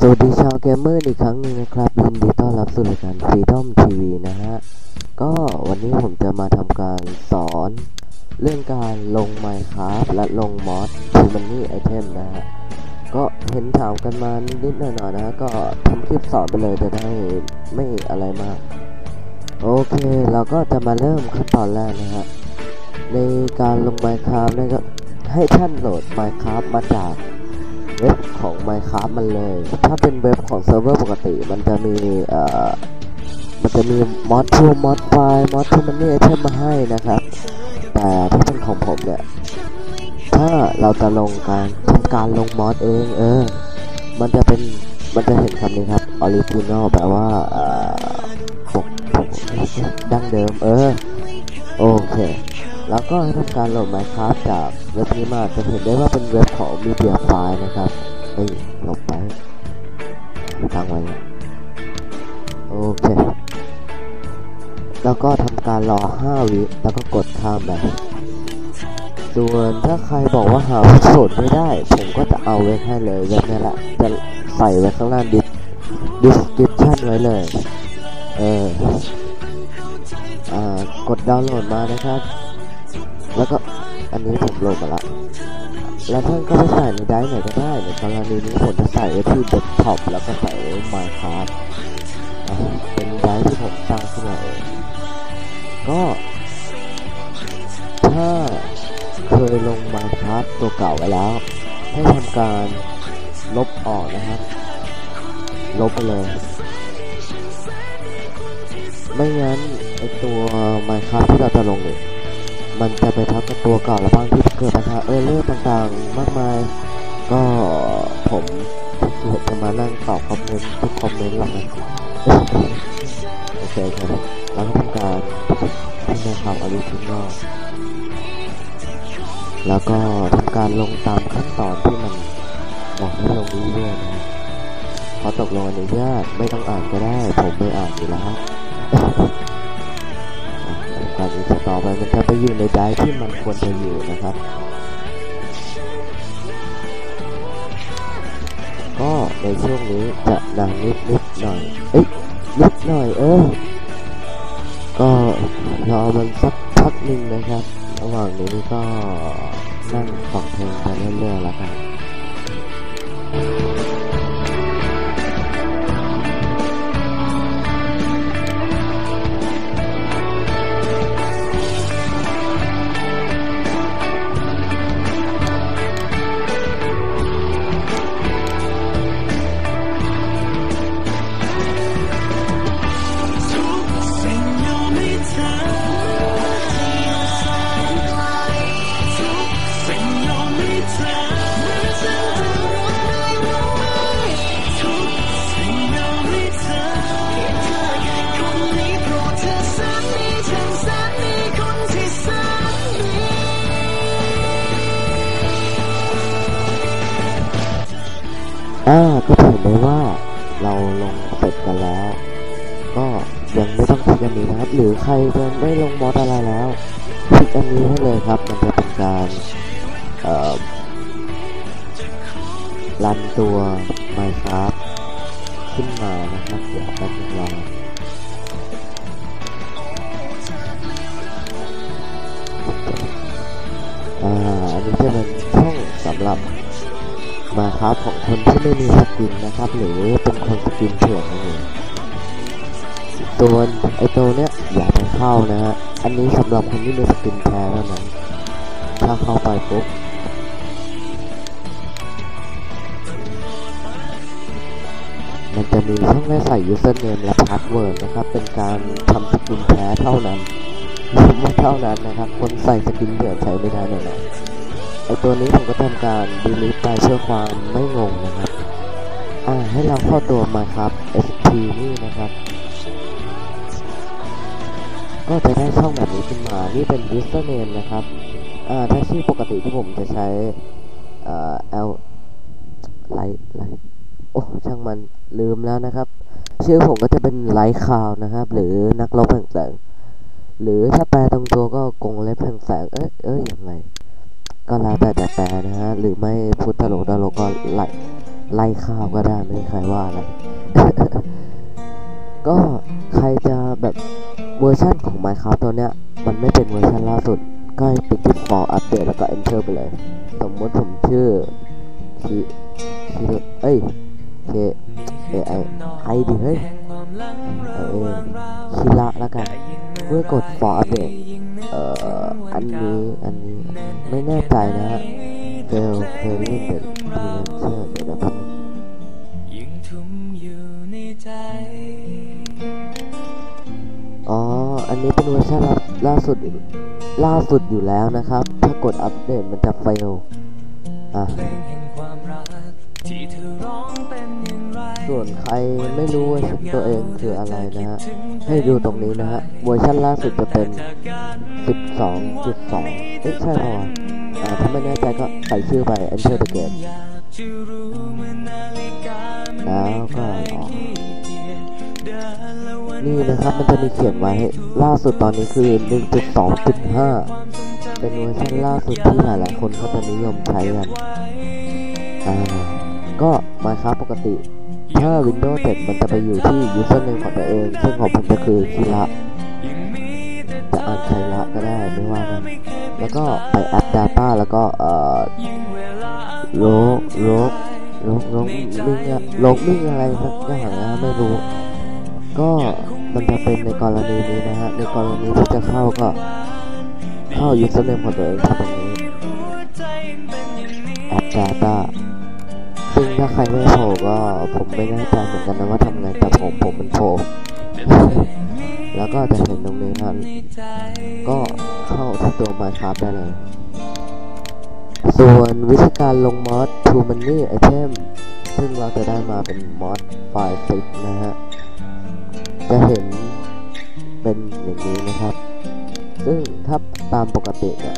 สวัสดีชาวเกมเมอร์อีกครั้งหนึ่งนะครับยินดีต้อนรับสู่รายการ Freedom TV นะฮะ ก็วันนี้ผมจะมาทำการสอนเรื่องการลง Minecraft และลงมอส Humanity Item นะฮะ ก็เห็นถามกันมานิดหน่อยๆนะ ก็ทำคลิปสอนไปเลยจะได้ไม่อะไรมาก โอเค เราก็จะมาเริ่มขั้นตอนแรกนะฮะ ในการลง Minecraft นี่ยก็ให้ท่านโหลด Minecraft มาจาก เว็บของ Minecraft มันเลย ถ้าเป็นเว็บของเซิร์ฟเวอร์ปกติ มันจะมีเอ่อมันจะมีมอดทูมอดไฟล์มอดทูมันนี่ไอเทมมาให้นะครับ แต่ถ้าเป็นของผมเนี่ยถ้าเราจะลงการทำการลงมอดเองเออ มันจะเป็นมันจะเห็นคำนี้ครับ original แปลว่าเอ่อปกปกดั้งเดิม เออ โอเค แล้วก็ทำการโหลด Minecraft จากเว็บนี้มาจะเห็นได้ว่าเป็นเว็บของ Media File นะครับเฮ้ยลบไปตั้งไว้โอเค แล้วก็ทำการรอ 5 วิ แล้วก็กดข้ามไปส่วนถ้าใครบอกว่าหาวัสดุไม่ได้ ผมก็จะเอาไว้ให้เลยเว็บนี้แหละจะใส่ไว้ข้างล่างดิส description ไว้เลย เออ อ่า กดดาวน์โหลดมานะครับ แล้วก็อันนี้ผมโหลดมาละ แล้วท่านก็ไปใส่ในไดร์ไหนก็ได้ในกรณีนี้ผมจะใส่ไว้ที่เดสก์ท็อปแล้วก็ใส่ไว้ Minecraft เป็นไดร์ที่ผมสร้างขึ้นมาเองก็ถ้าเคยลง Minecraft ตัวเก่าไว้แล้ว ให้ทำการลบออกนะครับ ลบไปเลย ไม่งั้นไอตัว Minecraft ที่เราจะลงเนี่ย มันจะไปทับกับตัวเก่าแล้วบางที่เกิดปัญหาเออร์เลอร์ต่างๆ มากมาย ก็ผมเกียจะมานั่งตอบคอมเมนต์ทุกคอมเมนต์หรอกนะโอเคครับแล้วก็ทำการที่นะครับออริจินอลแล้วก็ทำการลงตามขั้นตอนที่มันบอกให้ลงเรื่อยๆนะพอตกลงอนุญาตไม่ต้องอ่านก็ได้ ผมไม่อ่านอยู่แล้ว การอินสตอไปมันจะไปอยู่ในไดร์ที่มันควรจะอยู่นะครับ ก็ในช่วงนี้จะนานนิดนิดหน่อย เอ้ยนิดหน่อยเออ ก็รอมันสักพักหนึ่งนะครับ ระหว่างนี้ก็นั่งฟังเพลงไปเรื่อยๆแล้วกัน อ่าก็ถือได้ว่าเราลงเสร็จกันแล้ว ก็ยังไม่ต้องคลิกอันนี้นะครับ หรือใครจะไม่ลงมอดอะไรแล้วคลิกอันนี้ให้เลยครับ มันจะเป็นการเอ่อรันตัว Minecraft ขึ้นมานะครับเดี๋ยวแป๊บนึงรออ่าอันนี้จะเป็นช่องสำหรับ มาครับของคนที่ไม่มีสกินนะครับ หรือเป็นคนสกินเถื่อนนั่นเองตัวไอตัวเนี้ยอย่าไปเข้านะฮะอันนี้สำหรับคนที่มีสกินแท้เท่านั้นถ้าเข้าไปปุ๊บมันจะมีช่องให้ใส่ username และ password นะครับ เป็นการทำสกินแท้เท่านั้นไม่เท่านั้นนะครับ คนใส่สกินเถื่อนใช้ไม่ได้แน่นอน ไอตัวนี้ผมก็ทำการ delete ไปเพื่อความไม่งงนะครับ อ่าให้เราเข้าตัวมาครับ SP นี่นะครับ ก็จะได้ช่องแบบนี้ขึ้นมา นี่เป็น username นะครับ อ่าถ้าชื่อปกติที่ผมจะใช้ เอ่อ L ไลท์ไลท์โอ้ ช่างมันลืมแล้วนะครับ ชื่อผมก็จะเป็นไลท์คาวนะครับ หรือนักลบแห่งแสงหรือถ้าแปลตรงตัวก็กงเล็บแห่งแสง เอ้ยเอ้ยยังไง ก็แล้วแต่แต่แปลนะฮะหรือไม่พุทธโลกดาโลก็ไลไล่ข้าวก็ได้ไม่มีใครว่าอะไรก็ใครจะแบบเวอร์ชันของ Minecraft ตัวเนี้ย มันไม่เป็นเวอร์ชันล่าสุด ก็ไปคลิก for update แล้วก็ enter ไปเลย สมมติผมชื่อคีคีเอ้ยเคเอไอไอดิเฮ้ยเออคิระแล้วกัน เมื่อกด for update เอ่ออันนี้อันนี้ ไม่แน่ใจนะฮะ fail failing the signature เดี๋ยวนะครับยิ่งทุ่มอยู่ในใจอ๋อ อันนี้เป็นเวอร์ชันล่าสุดล่าสุดอยู่แล้วนะครับ ถ้ากดอัปเดตมันจะเพลงแห่งความรักที่เธอร้องเป็นอย่างไรส่วนใครไม่รู้วอร์ชันตัวเองคืออะไรนะฮะ ให้ดูตรงนี้นะฮะ เวอร์ชันล่าสุดจะเป็น 12.2 เอ๊ะใช่ป่าวะอ่า ถ้าไม่แน่ใจก็ใส่ชื่อไป enter the game แล้วก็ออกนี่นะครับมันจะมีเขียนไว้ล่าสุดตอนนี้คือ 1.2.5 เป็นเวอร์ชันล่าสุดที่หลายๆคนเขาจะนิยมใช้กันอ่าก็มาครับปกติ ถ้า Windows 7 มันจะไปอยู่ที่ username ของตัวเอง ซึ่งของผมจะคือคิระจะอ่านไคระก็ได้ไม่ว่ากัน แล้วก็ไปแอป Data แล้วก็เอ่อโลกโลกโลกโลกมิ่งโลกมิ่งอะไรสักอย่างนะไม่รู้ ก็มันจะเป็นในกรณีนี้นะฮะ ในกรณีที่จะเข้าก็ เข้า username ของตัวเองตรงนี้แอป Data ซึ่งถ้าใครไม่โผล่ก็ผมไม่แน่ใจเหมือนกันนะว่าทำไงแต่ผมผมมันโผล่ แล้วก็จะเห็นตรงนี้นะก็เข้าที่ตัวมาครับได้เลย ส่วนวิธีการลงมอสทูมันนี่ไอเทมซึ่งเราจะได้มาเป็นมอสไฟล์ติดนะฮะ จะเห็นเป็นอย่างนี้นะครับ ซึ่งถ้าตามปกติเนี่ย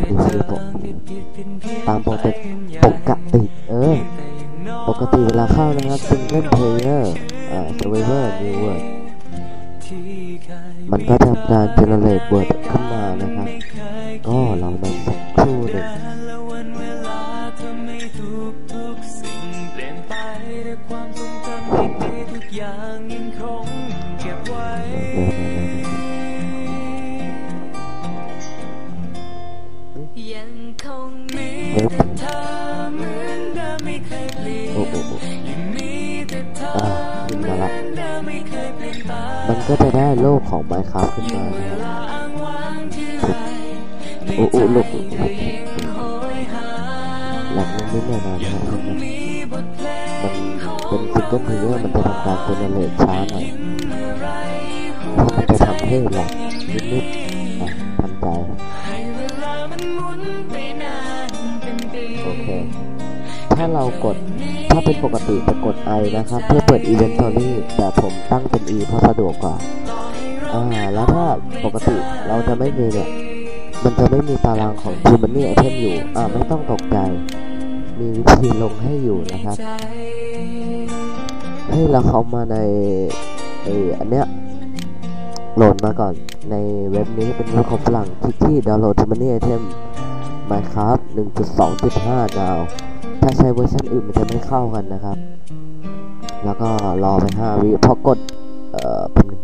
ดูสิผมตามปกติปกติเออ ปกติเวลาเข้านะครับซิงเกิลเพลเยอร์เอ่อเซเวอร์นิวเวิร์ดมันก็ทำการเจเนเรตเวิร์ดขึ้นมานะครับ ก็ลองดูสักครู่หนึ่ง ก็จะได้โลกของ Minecraft ขึ้นมาเวนะครับลาอ้างว้างที่ไรในโอ้โหลูกหาหลังนิดหน่อยนะยัครับมันของเป็น Single Player มันจะทำการ generate ช้าหน่อยเมื่อไรหัถ้าวมันจะทำให้แหลกนิดๆอะทันใจนหมุนไปนานเป็นปีโอเค ถ้าเรากด เป็นปกติจะกด I นะครับ เพื่อเปิด Inventory แต่ผมตั้งเป็น E เพราะสะดวกกว่า อ่า แล้วถ้าปกติเราจะไม่มีเนี่ย มันจะไม่มีตารางของ t ูมันนี่ไอเทมอยู่ อ่า ไม่ต้องตกใจ มีวิธีลงให้อยู่นะครับ ให้เราเข้ามาในไออันเนี้ยโหลดมาก่อน ในเว็บนี้เป็นเว็บของฝรั่งคลิกที่ดาวน์โหลด t ูมันนี่ไอเทม Minecraft 1.2.5 ดาว ถ้าใช้เวอร์ชันอื่นมันจะไม่เข้ากันนะครับ แล้วก็รอไป5วิพอกด เอ่อแป๊บนึง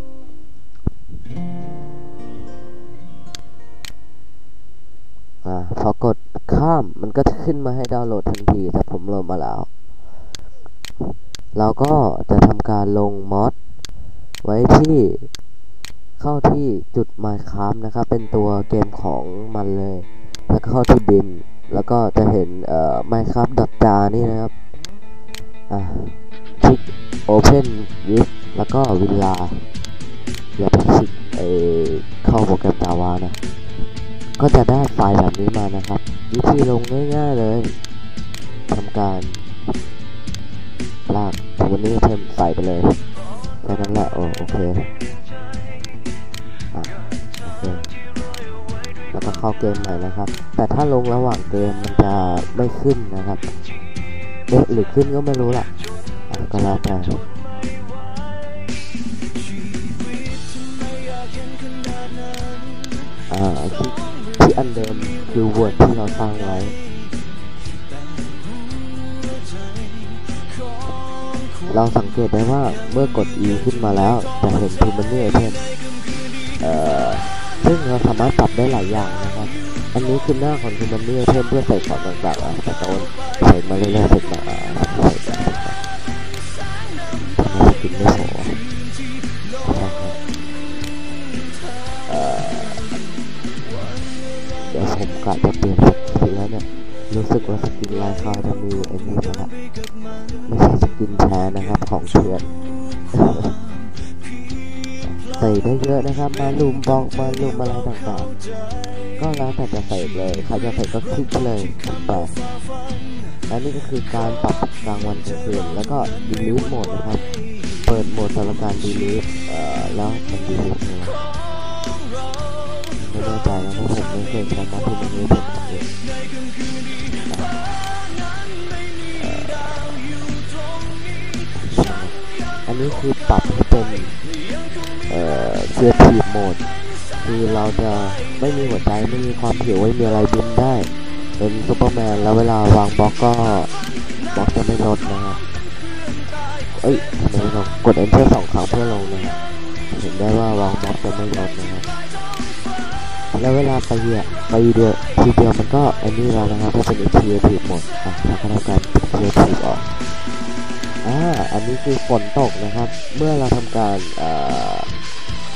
อ่าพอกดข้ามมันก็จะขึ้นมาให้ดาวน์โหลดทันทีแต่ผมโหลดมาแล้ว เราก็จะทำการลงมอดไว้ที่เข้าที่จุด Minecraft นะครับ เป็นตัวเกมของมันเลย แล้วก็เข้าที่บิน แล้วก็จะเห็นเอ่อ Minecraft jar นี่นะครับอ่าคลิก Open with แล้วก็ Villa อย่าไปคลิกไอเข้าโปรแกรม Java นะ ก็จะได้ไฟล์แบบนี้มานะครับ วิธีลงง่าย ๆเลยทำการลากวันนี้เทมใส่ไปเลยแค่นั้นแหละโอโอเค เข้าเกมใหม่นะครับ แต่ถ้าลงระหว่างเกมมันจะไม่ขึ้นนะครับเอ๊ะหรือขึ้นก็ไม่รู้ล่ะอะก็แล้วแต่ชีวิตฉันไม่อยากเห็นขนาดนั้นอ่าที่ที่อันเดิมคือวอร์ดที่เราสร้างไว้เราสังเกตได้ว่าเมื่อกด E ขึ้นมาแล้วจะเห็น p r i m a r y Item เอ่อซึ่งเราสามารถปรับได้หลายอย่างนะ อันนี้คือหน้าของ p r i m a r y Item เพื่อใส่ของต่างๆอะแต่โดนใส่มาเรื่อยๆเสร็จมาใส่มาสกินไม่โผล่นะครับเอ่อเดี๋ยวผมกะจะเปลี่ยนสกินแล้วเนี่ยรู้สึกว่าสกินลายคาจะมีไอ้นี่แล้วละไม่ใช่สกินแท้นะครับของเถื่อนใส่ได้เยอะนะครับ มาลุมบอกมาลุมอะไรต่างๆ แล้วแต่จะใส่เลย ใครจะใส่ก็คลิกเลยไปและนี่ก็คือการปรับกลางวันกลางคืนแล้วก็ delete โหมดนะครับ เปิดโหมดสำหรับการ delete เอ่อแล้วมัน delete ไงวะไม่แน่ใจนะเพราะผมไม่เคยใช้มาที่มันไม่เป็นแอันนี้คือปรับให้เป็นเอ่อ creative mode คือเราจะไม่มีหัวใจไม่มีความผิวไม่มีอะไรบินได้ เป็นซูเปอร์แมนแล้วเวลาวางบล็อกก็บล็อกจะไม่ลดนะฮะเอ้ยทำไมไม่ลงกด enter สองครั้งเพื่อลงนะเห็นได้ว่าวางบล็อกจะไม่ลดนะฮะแล้วเวลาไปเหยียบไปเดียวทีเดียวมันก็อ้นี่แล้วนะครับถ้าเป็น creative หมดอะแล้วก็ทำการปิด creative ออกอ่าอันนี้คือฝนตกนะครับ เมื่อเราทำการอ่อ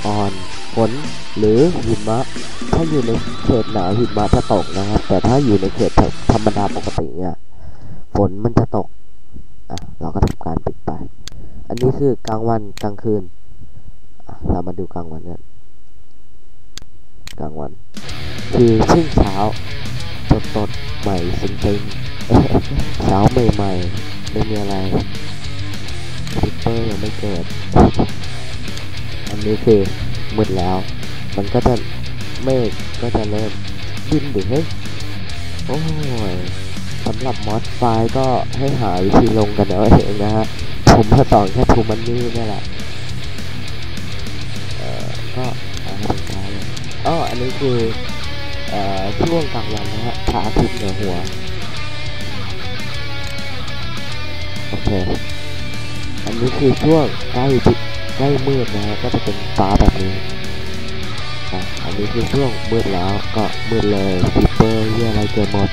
ออน ฝนหรือหิมะ ถ้าอยู่ในเขตหนาวหิมะจะตกนะครับ แต่ถ้าอยู่ในเขตธรรมดาปกติเนี่ยฝนมันจะตกอะเราก็ทำการปิดไป อันนี้คือกลางวันกลางคืนอะเรามาดูกลางวันกันกลางวัน คือช่วงเช้าสดสดใหม่ซึ้งเช้าใหม่ๆไม่มีอะไรซิปเปอร์ยังไม่เกิด อันนี้คือ มืดแล้ว มันก็จะเมฆก็จะเริ่มบินดิเฮ้ยโอ้ยสำหรับมอสไฟก็ให้หาวิธีลงกันเอาเองนะฮะผมมาสอนแค่ทูมันนี่นี่แหละเอ่อก็หาห้เป็นกายอ๋ออันนี้คือเอ่อช่วงกลางวันนะฮะพระอาทิตย์เหนือหัวโอเคอันนี้คือช่วงใกล้ ใกล้มืดนะฮะก็จะเป็นฟ้าแบบนี้อะอันนี้คือช่วงมืดแล้วก็มืดเลยซิปเปอร์เหียอะไรเกิดหมด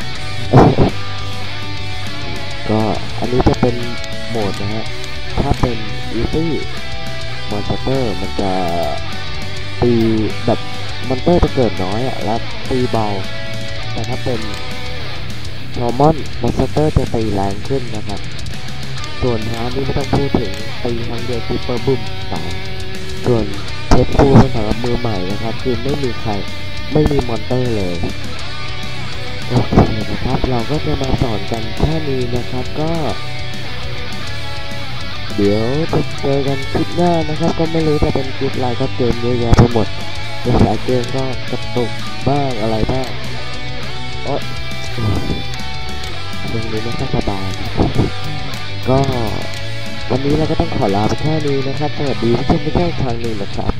ก็อันนี้จะเป็นโหมดนะฮะ ถ้าเป็น easy monster มันจะตีแบบมอนเตอร์จะเกิดน้อยอะและตีเบา แต่ถ้าเป็น normal monster จะตีแรงขึ้นนะครับ ส่วนฮาร์ดนี่ไม่ต้องพูดถึงตีครั้งเดียวซิปเปอร์บุ้มตายส่วนเทปฟูเป็นสำหรับมือใหม่นะครับ คือไม่มีใครไม่มีมอนเตอร์เลยโอเคนะครับ เราก็จะมาสอนกันแค่นี้นะครับก็ เดี๋ยวจะเจอกันคลิปหน้านะครับ ก็ไม่รู้จะเป็นคลิปอะไรก็เกมเยอะแยะไปหมดภาษาเกมก็กระตุกบ้างอะไรบ้างโอ๊ยช่วงนี้ไม่ค่อยสบาย ก็วันนี้เราก็ต้องขอลาไปแค่นี้นะครับสวัสดีผู้ชมทุกท่านอีกครั้งหนึ่งนะครับ